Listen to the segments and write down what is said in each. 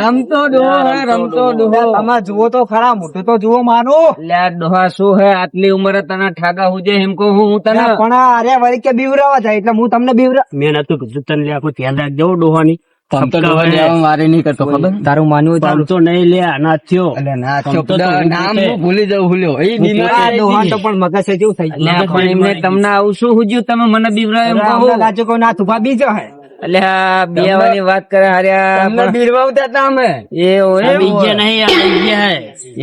રમતો ડોહો રમતો ડોહો તમે જુઓ તો ખરા મોટું તો જુઓ મારો લે ડોહા શું હે આટલી ઉંમરે તને ઠાગા હુજે એમ કહું હું તને પણ અરે વળી કે બીવરાવા જાય એટલે હું તમને બીવરા મેં નતું કીધું તને આખું ધ્યાન રાખજો ડોહાની. આમ ડોહા લેવા મારે નહીં કરતો ખબર? તારું માનવું હોય નહીં લે ના થયો. ના આમ તો તો નામ હું ભૂલી જાઉં ભૂલ્યો. એ ડોહા તો પણ મગજ છે જેવું થઈ ગયું. પણ એમને તમને આવું શું હુજ્યું તમે મને બીવરાય એમ અમને કહું. લાગ્યું કે નાથુભા બીજો હે. એટલે બિયાવાની વાત કરે હાર્યા તમને બીરવાવતા હતા અમે. એવું એમ? બીજે નહીં આ બીજે હે.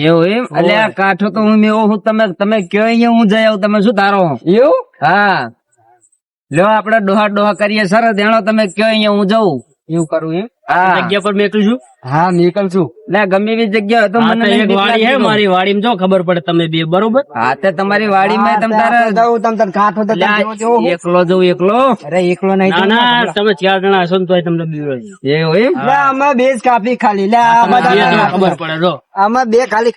એવું એમ? એટલે કાઠો તો હું મેવો હું તમે તમે કયો અહીંયા હું જઈ આવું તમે શું તારો? એવું? હા. લ્યો આપડે ડોહા ડોહા કરીએ સરસ જાણો તમે કયો અહીંયા હું જઉં? એવું કરું એમ? જગ્યા પર મેકલું છું? હા નીકળ છું. લે ગમે એવી જગ્યા હોય તો મને એક વાડી હે મારી વાડીમાં જો ખબર પડે તમે બે બરોબર? હા તે તમારી વાડીમાં તમ તારે જાઉં તમ તાર કાઠો તો એકલો જઉં એકલો? અરે એકલો નહીં ના ના તમે ચાર જણા હશો ને તોય તમને બીવડાવી એવું એમ? અમે બે જ કાપી ખાલી. લે ખબર પડે જો. અમે બે ખાલી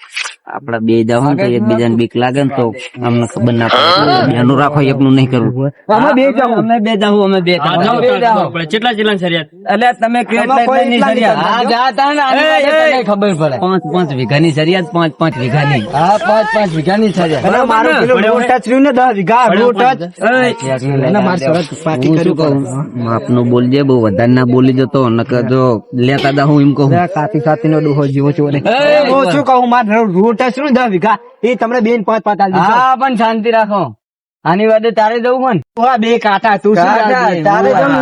આપડે બે જાવ તો એકબીજાને બીક લાગે ને તો અમને ખબર ના પડે એનું રાખો એકનું નહીં કરવું અમે બે જાઉં. અમે બે જાઉં અમે બે ખબર કેટલા શરિયાત એટલે તમે શરિયાત. ને ખબર પડે પાંચ પાંચ વીઘાની શરિયાત પાંચ પાંચ વીઘાની હા પાંચ પાંચ વીઘાની છે અરે મારું ટચ રહ્યું ને દસ વીઘા ટચ બોલજે બહુ વધારે ના બોલી જતો નકર જો લેતા દા હું એમ કહું કાતી કાતી નો ડોહો જીવો છું ને હું શું કહું મારે રોડ ટચ રહ્યું દસ વીઘા એ તમને બેન પાંચ પાંચ આલી હા પણ શાંતિ રાખો. આની વાદે તારે જવું પણ તું આ બે કાંટા તું શું કાંટા? તારે જવું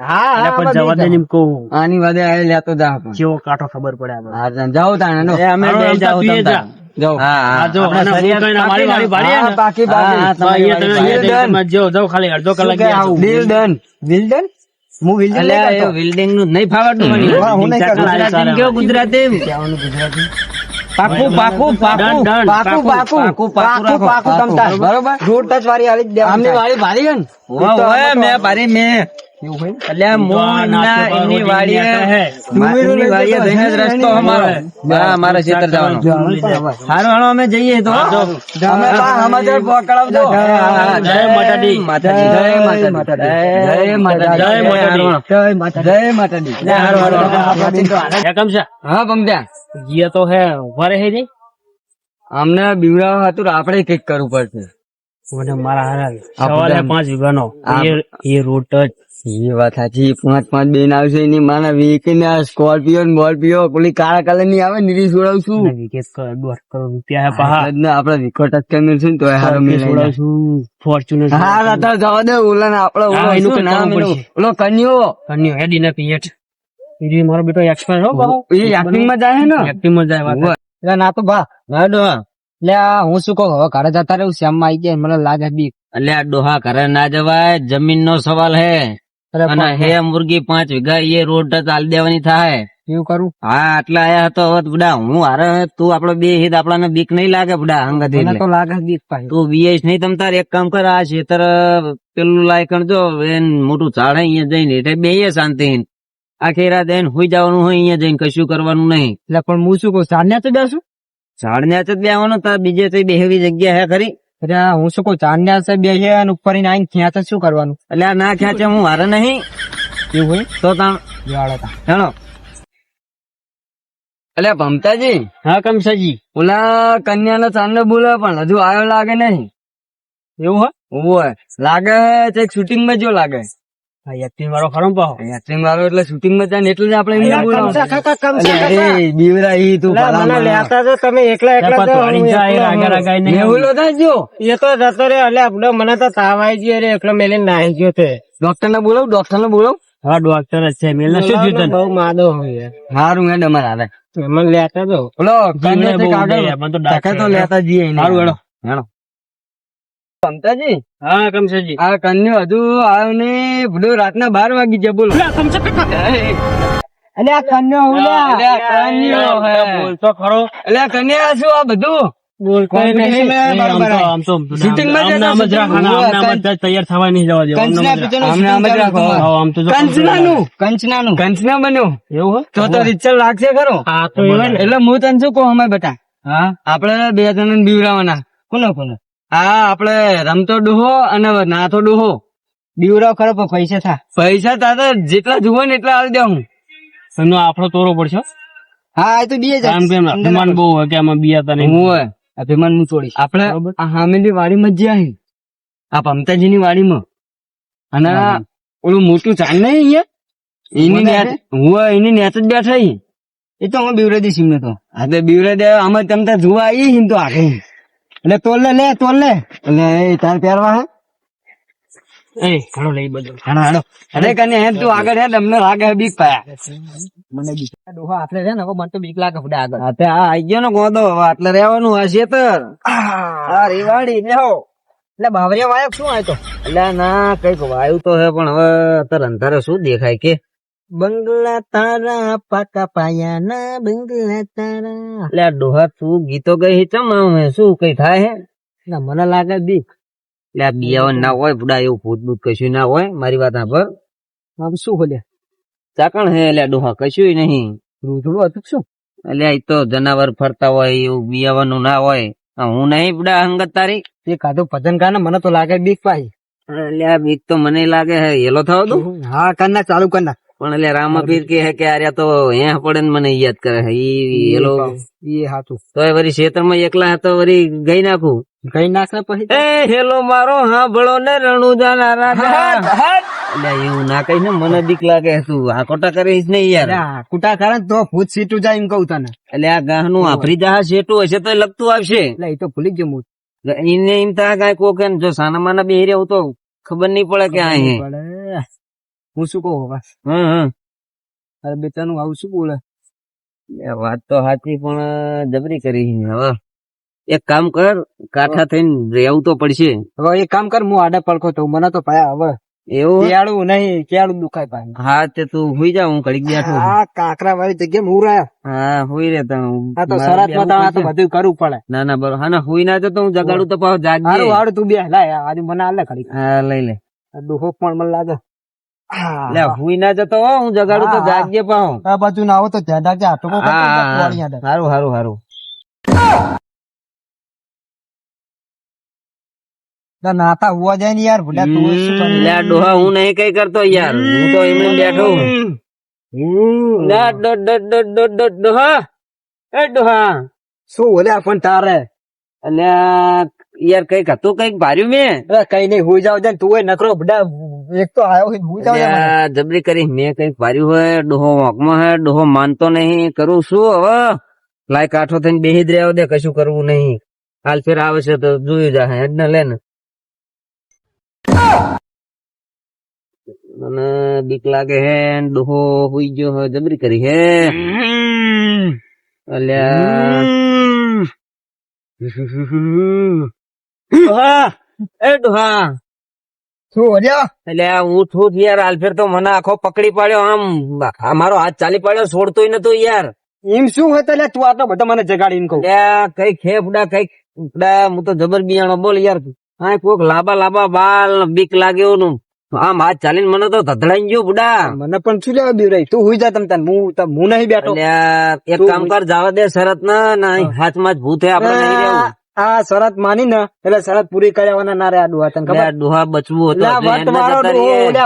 હા, હા પણ જવા દે એમ કહું. આની વાદે આ લેતો જા કેવો કાંઠો ખબર પડે હા જાઓ તાણે નો. અમે બે. હા હા. હું હે હા, હા. હા, જાઓ શું. હું. હા, હું ગુજરાતી ગુજરાતી. પાકું પાકું પાકું. પાકું પાકું પાકું, પાકું પાકું રાખો. પાકું તમ તાર. બરોબર. રોડ ટચ વાળી આલી જ દેવાની આમની વાળી ભારી ગઈ ને? મેં ભારી મેં અમે જઈએ તો અમે બા સમાચાર પકડાવજો. જય માતાજી. માતાજી જય માતાજી જય માતાજી. જય માતાજી. જય માતાજી. જય માતાજી. જય હારું હારું. હારું. હે, કેમ હા બમદ્યા ગયા તો હે ઊભા રહે નહીં? અમને બીવડાવવા હતું આપડે આપણે કંઈક કરવું પડશે. મને મારા પાંચ વીઘાનો. એ એ રોડ એ વાત સાચી. પાંચ પાંચ બેન આવશે એની માના સ્કોર્પિયો ને બોર્પિયો. પેલી કાળા કલરની આવે નીરી છોડાવશું વિકેટ દોઢ કરોડ રૂપિયા પહા. આપડે વિકટ જ કરી છે તો હારો આવી જાય. ફોર્ચ્યુનર હા રાતા જવા દે ઓલા ને આપડે ઓલો એનું નામ. ઓલો કન્યો? કન્યો હેડી ના એ મારો બેટો એક્સપાયર હો એ એક્ટિંગમાં જાય ને? માં જાય વાત ના તો બા હા, ડોહા. લે આ હું શું કહું? હવે ઘરે જતા રહું શ્યામમાં આવી ગયા મને લાગે બીક. અલ્યા ડોહા ઘરે ના જવાય જમીન નો સવાલ હે. અને હે મુર્ગી પાંચ વીઘા એ રોડ ચાલી દેવાની થાય. એવું કરું? હા આટલા આયા હતો હવે બુડા હું હારે તું આપડે બે હિત આપડાને બીક નહીં લાગે બુડા હંગત તો લાગે બીક પાછી તું બીએસ નહીં તમ તાર એક કામ કર આ છેતર પેલું લાયકણ જો એન મોટું ઝાડ અહીંયા જઈને એટલે બે શાંતિ આખી રાત એને હુઈ જવાનું હોય અહીંયા જઈને કશું કરવાનું નહીં. એટલે પણ હું શું કહું સાંજ્યા તો બેસું? ઝાડ ને જ બેવાનું તાર બીજે તો બેહવી જગ્યા હે ખરી. એટલે આ હું શું કહું ચાંદન્યા છે બે છે અને ઉપર આવીને ખેંચે શું કરવાનું? એટલે ના ખેંચે હું હારે નહીં. એવું હોય? તો તાણ તા. હેણો. અલ્યા ભમતાજી. હા કમસાજી. ઓલા કન્યા નો ચાંદો બોલે પણ હજુ આવ્યો લાગે નહીં. એવું હોય? લાગે શૂટિંગમાં જો લાગે. હા વાળો ખરો પાહો એક્ટિંગ વાળો એટલે શૂટિંગમાં જાય એટલે જ આપણે એમને અલ્યા, બોલાવવાનું. કમસા કાકા, કમસા અલ્યા, કાકા. એ બીવરા ઈ તું મને લેતા તો તમે એકલા એકલા નહીં એ જતો રે એટલે મને તાવ આવી ગયો રે એકલો મેલે નાહી ગયો તે ડોક્ટર ને બોલાવ ડોક્ટર ને બોલાવ હા ડોક્ટર જ છે મેલ શું થયું તને બહુ માદો હોય હારું હેડ અમારે હારે મને લેતા દો બોલો કાગળ. તો લેતા જઈએ. હારું હેડો. હેડો. મમતાજી હા કમસાજી આ કન્યો હજુ આવ્યો ને બધું રાતના બાર વાગી જાય બોલો. એટલે આ કન્યો અલ્યા, કન્યો બોલતો ખરો. અલ્યા કન્યા શું આ બધું? આપડે બે જણા બીવરાવાના કોને કોને? હા આપડે રમતો ડોહો અને નાથો ડોહો. બીવરાવ ખરો પણ પૈસા થા. પૈસા તારે જેટલા જુઓ ને એટલા આવી દે હું એનો આપણો તોરો પડશે હા. એ તો બે જાય કે અભિમાન બહુ હોય કે આમાં બિયાતા નહીં હું હોય અભિમાન હું છોડીશ. આપડે હામેલી વાડી માં વાડીમાં જ જ્યાં આ પમતાજીની વાડીમાં અને હા. ઓલું મોટું ચાલ નહીં અહીંયા? એની નેચ હું એની નેત જ બેઠા. એ તો અમે બીવરે સિંહ તો. હા તો બીવરે આમાં તમતા જોવા આવી તો આગે એટલે તોલ લે તોલ લે. એટલે એ તાર પહેરવા હે? એ ઘણો લઈ બધો. હાડો હાડો અરે કને હે તું આગળ હે તમને લાગે હે બીક પાયા. મને બીક. ડોહા આટલે છે ને હવે મને તો બીક લાગે ફડા આગળ. હા તે આ આઈ ગયો ને ગોદો. હવે આટલે રહેવાનું આ શેતર. આ રેવાડી લેહો એટલે બાવરિયા વાયક શું આવ્યો તો? એટલે ના કંઈક વાયુ તો હે પણ હવે અત્યારે અંધારે શું દેખાય કે? બંગલા તારા પાકા પાયાના બંગલા તારા. એટલે આ ડોહા તું ગીતો ગઈ ચમ આવે શું કઈ થાય હે? ના મને લાગે બીક. એટલે આ બિયાવન ના હોય બુડા એવું ભૂત ભૂત કશું ના હોય મારી વાત પર આમ શું બોલ્યા ચાકણ હે એટલે ડોહા કશું નહીં. રૂધડું હતું શું? એટલે આ તો જનાવર ફરતા હોય એવું બિયાવાનું ના હોય. હું નહીં બુડા અંગત તારી? તે કાધો ભજન ગાને મને તો લાગે બીક પાઈ એટલે આ બીક તો મને લાગે હે હેલો થયો તું હા કરના ચાલુ કર નાખ પણ એટલે રામાપીર કે હે કે આર્યા તો હે પડે ને મને યાદ કરે હે ઈ એલો એ હાતું તો વરી ખેતરમાં એકલા હતો વરી ગઈ નાખું. ગઈ નાખ ને પછી એ હેલો મારો હાંભળો ને રણુજા ના રાજા એટલે એવું ના કહી ને મને બીક લાગે તું આ કોટા કરીશ ને યાર. અલ્યા, કુટા કરે તો ભૂત સીટું જાય એમ કહું તને. એટલે આ ગાહનું આફરી જાહ સેટું હશે તો લગતું આવશે. એટલે એ તો ભૂલી જ મૂત એને એમ થાય કાંઈ કોકે જો સાના માના બે રહ્યો તો ખબર નહીં પડે કે આ હે શું કહું હવે હમ હમ. અરે બેચાનું આવું શું બોલે? વાત તો સાચી પણ જબરી કરી હવે. એક કામ કર કાઠા થઈને રહેવું તો પડશે. હવે એક કામ કર હું આડા પડખો તો મને તો પાયા હવે. એવું? કેળું નહીં કેળું દુખાય પાય હા તે તું હુઈ જા હું ઘડીક બેઠો. હા કાકરા વાળી જગ્યા હું રહ્યા. હા હુઈ રે તણ આ તો શરતમાં આ તો બધું કરવું પડે. ના ના બરો હા ના હુઈ ના તો હું જગાડું તો પાછો જાગજે હારું હારું તું બે લાય આજે મને આલે ખડી હા લઈ લે. દુખો પણ મને લાગે. લે હુઈ ના જતો હો હું જગાડું તો. જાગજે પાછો આ બાજુ ના આવો તો ધ્યાન રાખજે આટો હા હા, હા હારું હારું હારું. નાતા હુવા જાય ને યાર ભૂલ્યા તું શું લે ડોહા હું નહીં કઈ કરતો યાર. હું તો એમને બેઠો હું. ડો ડો ડો ડો ડો ડોહા એ ડોહા. શું બોલ્યા પણ તારે? અને યાર કંઈક હતું કંઈક ભાર્યું મેં? કઈ નહીં હુઈ જાવ જાય ને તું એ નકરો બડા એક તો આયો હોય હુઈ જાવ જબરી કરી મેં કંઈક પાર્યું હોય ડોહો વાંકમાં હે ડોહો માનતો નહીં કરું શું હવે? લાય કાઠો થઈને બેહી જ રહ્યો દે કશું કરવું નહીં. હાલ ફેર આવે છે તો જોયું જા હેડ ને લે ને. મને બીક લાગે હે ડોહો હુઈ ગયો હે જબરી કરી હે. અલ્યા. એ ડોહા. એટલે હું છું યાર આલફેર તો મને આખો પકડી પાડ્યો. આમ મારો હાથ ચાલી પાડ્યો છોડતો નતો યાર. એમ શું હતો એટલે તું આટલો બધો મને જગાડીને કહું. કઈ ખેફડા કઈ હું તો જબર બિયાણો બોલ યાર. હા કોક લાંબા લાંબા બાલ બીક લાગ્યો નું આમ હાથ ચાલીને મને તો ધધડાઈ ગયો બુડા મને પણ શું લેવા બીવરાઈ તું હુઈ જા તમ તાન હું હું નહીં બેઠો. એક કામ કર જવા દે શરત ના હાથમાં જ ભૂત આપણે નહીં. આ શરત માની ને એટલે શરત પૂરી કર્યાવાના ના રે આ ડોહા તને ખબર? ડોહા બચવું હતું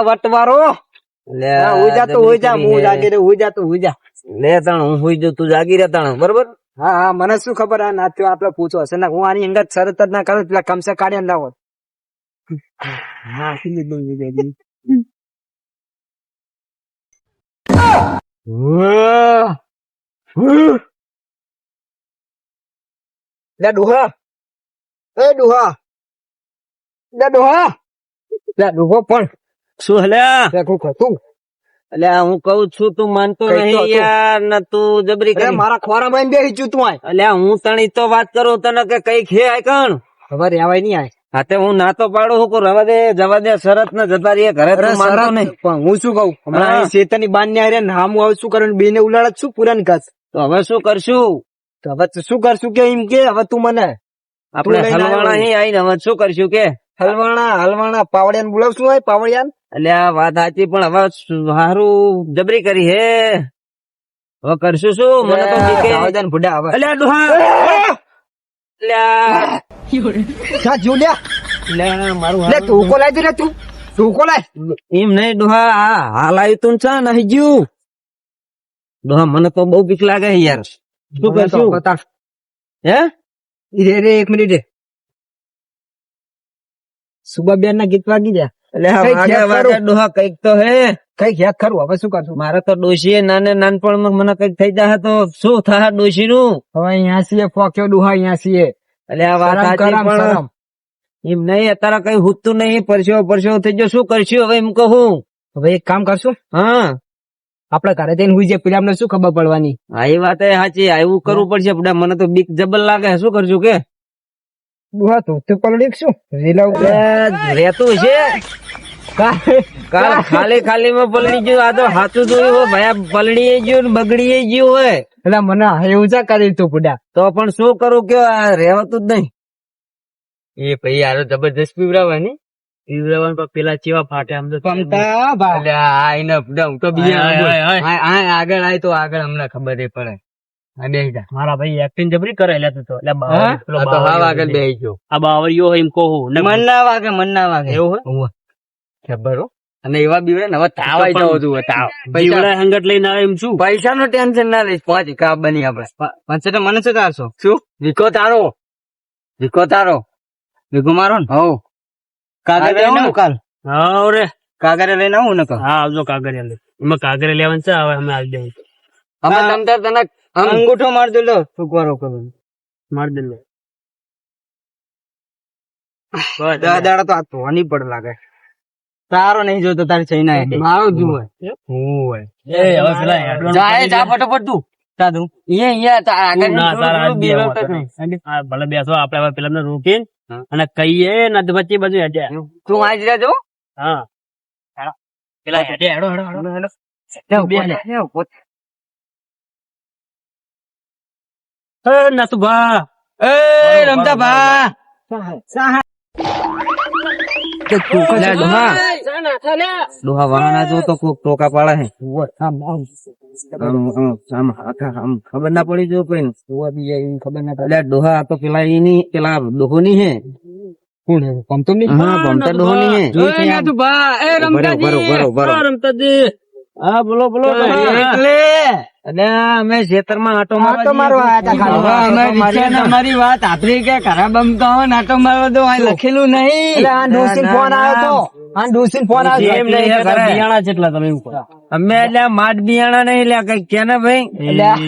વટવારો બરોબર? હા હા મને શું ખબર આ નાથ્યો આપડે પૂછો હશે? ને હું આની અંગત શરત જ ના કરું પેલા કમસે કાઢી ને લાવો. ડોહા એ ડોહા. લે ડોહા. લે ડોહો પણ. શું હલ્યા લે કોક એટલે હું કઉ છું તું માનતો તો નહીં યાર ને તું જબરી કરી. મારા ખોરામાં બેસી છું તું એટલે હું તણી તો વાત કરું તને કે કઈ ખે આય કણ? ખબર આવાય નહીં આય. હા તે હું નાતો પાડું હું રવા દે જવા દે શરત ને જતા રહીએ ઘરે તું નહીં. પણ હું શું કહું? હમણાં શેતાની બાન ને હારે નામ આવું શું કરું બેને ઉલાડ શું? પુરાન કસ તો હવે શું કરશું? તો હવે શું કરશું કે એમ કે? હવે તું મને આપણે હલવાણા અહીં આવીને હવે શું કરશું કે? હલવાણા હલવાણા પાવડિયાને બોલાવશું હોય પાવડિયાન? એટલે આ વાત સાચી પણ હવે સારું જબરી કરી હે. હવે કરશું શું? મને તો સાવધાન ભૂડા હવે. એટલે ડોહા. અલ્યા. જા જોલ્યા અલ્યા, મારું લે તું કો લાવી દે તું. તું કો લાય. એમ નહીં ડોહા આ હાલ આવ્યું તું છે નહીં જ્યું ડોહા મને તો બહુ બીક લાગે યાર. શું કરશું? હે? રે રે એક મિનિટ રે ના ગીત વાગી જા એટલે કંઈક તો હે. કંઈક યાદ ખરું? હવે શું કરશું? મારે તો ડોશીએ નાને નાનપણમાં મને કંઈક થઈ જાય તો શું થાય ડોશી નું હવે અહીંયા છીએ ફોક્યો ડુહા અહીંયા છીએ. એટલે આ વાત પણ એમ નહીં અત્યારે કઈ હુતું નહીં પરસ્યો પરસ્યો થઈ ગયો. શું કરશું હવે એમ કહું? હવે એક કામ કરશું. હા. આપડે ઘરે જઈને હુઈ પેલા અમને શું ખબર પડવાની? હા એ વાત સાચી આવું કરવું પડશે બડા મને તો બીક જબર લાગે શું કરજો કે? ડુહા તું તું પલડી શું? રીલા ઉપર. છે. કાલ ખાલી ખાલી માં પલળી ગયું આ તો હાથું જોયું હોય ભાઈ આ પલળી ગયું ને બગડી ગયું હોય. એટલે મને એવું જા કરી તું બુડા. તો પણ શું કરું કે આ રહેવાતું જ નહીં. એ ભાઈ આરો જબરદસ્ત પીવડાવવાની પેલા ચેવા ફાટે આમ તો. પમતા હું તો બીજા આગળ. આય તો આગળ અમને ખબર એ પડે. આ બેહી જા. મારા ભાઈ એક્ટિંગ જબરી કરે એટલે તું તો. એટલે હા? આ તો આગળ બેહી ગયો. આ બાવરીઓ એમ કહું મન ના વાગે મન ના વાગે. એવું હોય? ખબર હો. અને એવા બીવડે ને હવે તાવ આવી જવો જોઈએ તાવ. પૈસા જીવડા હંગટ લઈને આવે એમ શું? પૈસા નું ટેન્શન ના લઈશ. પાંચ કા બની આપડે પાંચ તો મને શું તારશો? શું? વિકો તારો. વિકો તારો. વિકો મારો ને? હો કાગળ લઈને આવું કાલ? હા રે કાગળ લઈને આવું ને હા આવજો એમાં કાગરિયા લેવાનું છે હવે અમે આવી દઈએ. અમે તમ તને અંગૂઠો માર દેલો ફૂકવારો કરો માર દેલો. દાડા તો આ ધોવાની પડ લાગે. તારો નહીં જોતો તારી ચૈના હે મારો જુએ ઓય. એ? હવે પેલા જાય જા ફટાફટ તું. સાધુ અહીંયા અહીંયા આગળ ના, તારા ભલે બેસો હવે પેલા રોકીને. અને કહીએ ના વચ્ચે બાજુ હેડ્યા તું આજ રહેજો. હા. પેલા હેડે. હેડો હેડો હેડો હેડો. નાતુ ભા એ રમતા ભા. લે, ડોહા ડોહા વાહના જો તો કોક ટોકા પાડે હે. આમ, આમ, આમ હાથા આમ ખબર ના પડી જો કોઈ ખબર ના એટલે ડોહા આ તો પેલા એની પેલા ડોહોની હે. કોણ પમતો હા ભમતા ડોહોની હે. એ નાતું ભા એ બરો બરો બરો બરો રમતા દે હા બોલો બોલો એટલે એટલે અમે ખેતરમાં આટો આટો મારવા તા અમે રિક્ષાને વાત આપડી કે ખરાબ આમ કહો આટો મારવા આ લખેલું નહીં. આ ડોસીન ફોન આવ્યો તો. આ ડોસીન ફોન આવ્યો એમ નહીં બિયાણા જેટલા તમે એવું અમે એટલે માટ બિયાણા નહીં લ્યા કઈ કે ને ભાઈ? એટલે આ-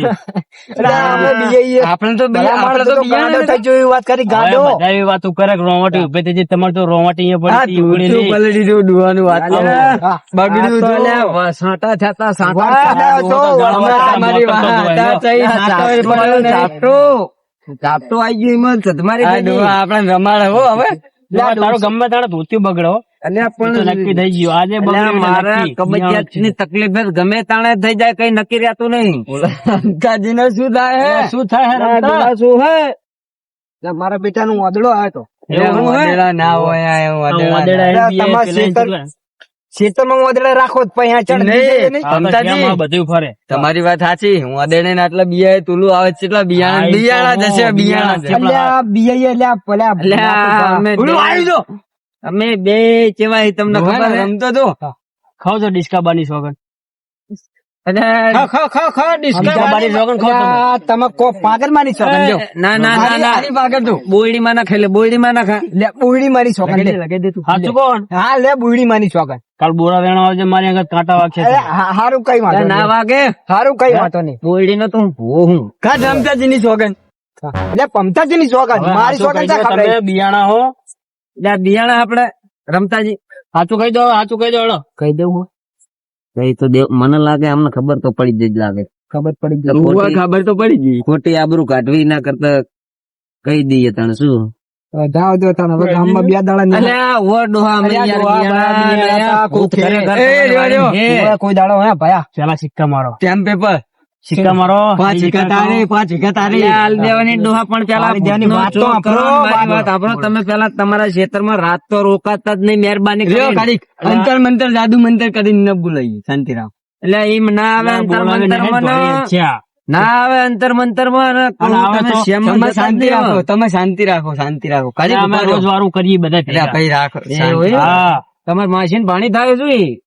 એટલે આ અમે બીજાઈએ આપણે તો આપણે તો તો ગાંડો બિયારણ થઈ ગયો એવી વાત કરી ગાંડો. બધા એવી કરે કે રોવાટી ઊભી થઈ તમારે તો રોવાટી અહીંયા પડી તું ડુવાનું વાત. બગડ્યું તો તું. થતા સાંટા થતા. તો અમે તમારી વાત. ચાપટું ગયું એમાં રમાડે હો હવે. તારો ગમે તારે બગડો નક્કી થઈ ગયું. આજે મારા કબજિયાતની તકલીફ ગમે તાણે થઈ જાય કઈ નક્કી રહેતું નહીં. કાજીને શું થાય હે? શું થાય શું હે? મારા બેટા નું વાદળો આવ્યો તો. ના હોય વાદળા રાખો બધું ફરે. તમારી વાત સાચી. હું અદેડે ને આટલા બિયા તુલુ આવે છે એટલા બિયાણા બિયાણા જશે બિયાણા આ અમે બે- આવી જો અમે બે ચેવાય તમને ખબર રમતો તો? ખાવ છો ડિસ્કા બાની સોગન બોયડી માં ના ખાઈ બોયડી માં ના ખા લે બુડી મારી છોકન સાચું કોણ હા લે બોયડી મારી છોકન કાલ બોરા વેણો આવજે મારી આગળ કાંટા વાગશે હા- હારું કઈ વાંધો ના વાગે. હારું કઈ વાંધો નહીં. બોયડી નો તો હું કા હું. ની સોગન એટલે પમતાજી ની છોકન મારી છોકન દો, તમે બિયાણા હો. એટલે બિયાણા આપડે રમતાજી. સાચું કહી દો સાચું કહી દો કહી દેવું કઈ તો દેવ મને લાગે અમને ખબર તો પડી જ લાગે. ખબર પડી ગઈ. ખબર તો પડી ગઈ. ખોટી આબરૂ કાઢવી ના કરતા કહી દઈએ તને શું? જાવ જો તને હવે ગામમાં બે દાડા અલ્યા ઓ ડોહા યાર એ, કોઈ દાડો હે ભયા. પેલા સિક્કા મારો. ટેમ પેપર સિક્કા મારો પાંચ વીઘા તારે પાંચ વીઘા તારે. હાલ દેવાની ડોહા પણ પેલા દેવાની વાત તો ચોક સાંભળો, કરો, મારી વાત વાત તમે પેલા તમારા ખેતરમાં રાત તો રોકાતા જ નહીં મહેરબાની રહ્યો અંતર મંતર જાદુ મંતર કરીને ન બોલાઈએ શાંતિરામ. એટલે એમ ના આવે અંતર મંતરમાં ના આવે અંતર મંતરમાં શાંતિ રાખો તમે શાંતિ રાખો શાંતિ રાખો. રોજ વારું કરીએ બધા તમારે ભેગા. ને પાણી થાય શું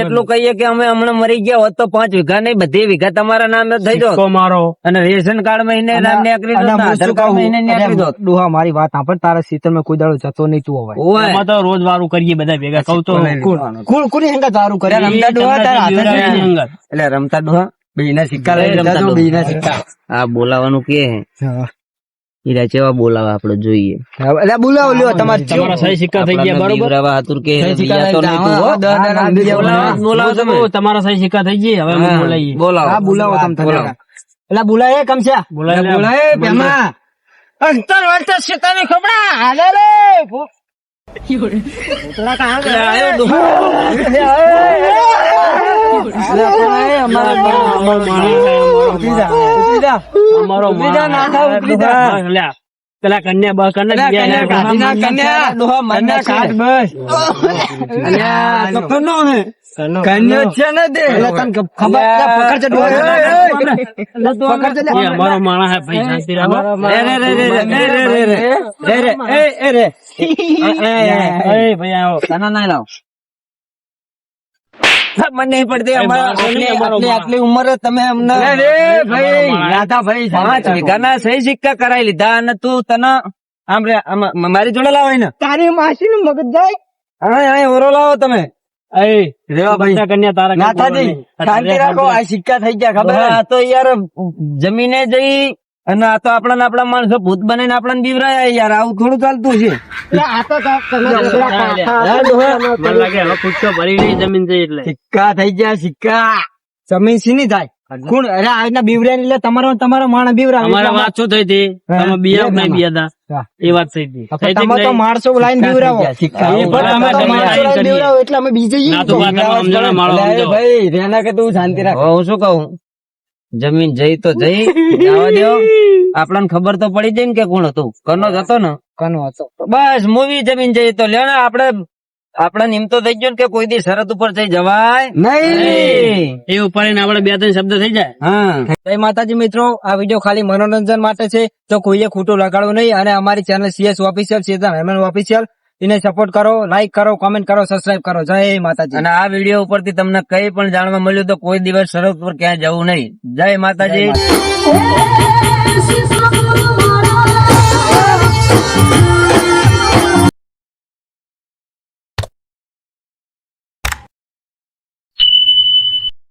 એટલું કહીએ કે અમે હમણાં મરી ગયા હોત તો પાંચ વીઘા નહીં બધી વીઘા તમારા નામે થઈ દો મારો. અને રેશન કાર્ડ મહિને ડોહા મારી વાત સાંભળ તારા શીતળમાં કોઈ જતો નહીં તું હવે. તો રોજ વારું કરીએ બધા ભેગા કઉ તો. કુલ રમતા ડોહા તારા એટલે સિક્કા લઈ રમતા સિક્કા. આ બોલાવાનું કે. ઈરા ચેવા બોલાવે આપડે જોઈએ. એટલે બોલાવો લ્યો તમારે તમારા સહી સિક્કા થઈ ગયા બરોબર? બીવરાવા હાતુર કે તો નહીં તું, અંદર બોલાવો, તમે. તમારા સહી સિક્કા થઈ ગયા હવે બોલાઈએ બોલાવો. હા બોલાવો તમે બોલાવો. એટલે બોલાય કમસ્યા બોલાય બોલાય પેમા અંતર વંતર સીતાની ખબડા હાલે રે. અમારો પેલા કન્યા બસ કન્યા કન્યા કન્યા. ડોહા માન્યા કન્યા બસ. અલ્યા, તો કનો ને? કન્યો છે ને તે. એટલે ખબર પકડ છે. પકડ એ અમારો માણસ હે ભાઈ શાંતિ રાખો રે, રે, રે, રે, રે, રે, રે, રે, રે. રે, રે, એ, એ, રે. એ, એ, એ ભાઈ આવો તને ના લાવ ખબર નહીં પડતી. અમારે આટલી ઉંમરે તમે અમને ભાઈ. રાધા ભાઈ પાંચ વીઘાના સહી સિક્કા કરાવી લીધા અને તું તને આમ રે મારી જોડે લાવો ને તારી માસી નું મગજ જાય. હા હા ઓરો લાવો તમે. જમીને જઈ અને આ તો આપણા આપણા માણસો ભૂત બનાવીને આપણને બીવરાયા યાર. આવું થોડું ચાલતું છે. આ તો તમે મને લાગે હવે કૂદકો ભરી લઈ જમીન જઈ એટલે. સિક્કા થઈ ગયા સિક્કા. જમીન સીની થાય? કોણ? અરે આજના બીવરાય એટલે તમારો તમારો માણસ બીવરા અમારે વાત શું થઈ હતી? તમે બિયા નહીં બિયાતા હા. એ વાત થઈ હતી. તમે તો માણસો લાઈન બીવરાવો. સિક્કા એ પણ અમે લાઈન. બીવરાવો એટલે અમે બીજે જઈએ. ભાઈ રેના કે તું શાંતિ રાખ. હું શું કહું? જમીન જઈ તો જઈ જવા દો આપણને ખબર તો પડી જાય ને કે કોણ હતું. કનો જ હતો ને. કનો હતો. બસ મૂવી જમીન જઈ તો. લે ને આપણે આપણે એમ તો થઈ ગયો ને કે કોઈ દી શરત ઉપર જઈ જવાય નહીં. એ ઉપાડીને આપણે બે ત્રણ શબ્દ થઈ જાય. હા. જય માતાજી મિત્રો આ વીડિયો ખાલી મનોરંજન માટે છે. તો કોઈએ ખોટું લગાડવું નહીં અને અમારી channel CS official Chetan Heman official એને સપોર્ટ કરો લાઈક કરો કોમેન્ટ કરો સબસ્ક્રાઇબ કરો. જય માતાજી. અને આ વીડિયો ઉપરથી તમને કઈ પણ જાણવા મળ્યું તો કોઈ દિવસ સરહદ પર ક્યાંય જવું નહીં. જય માતાજી.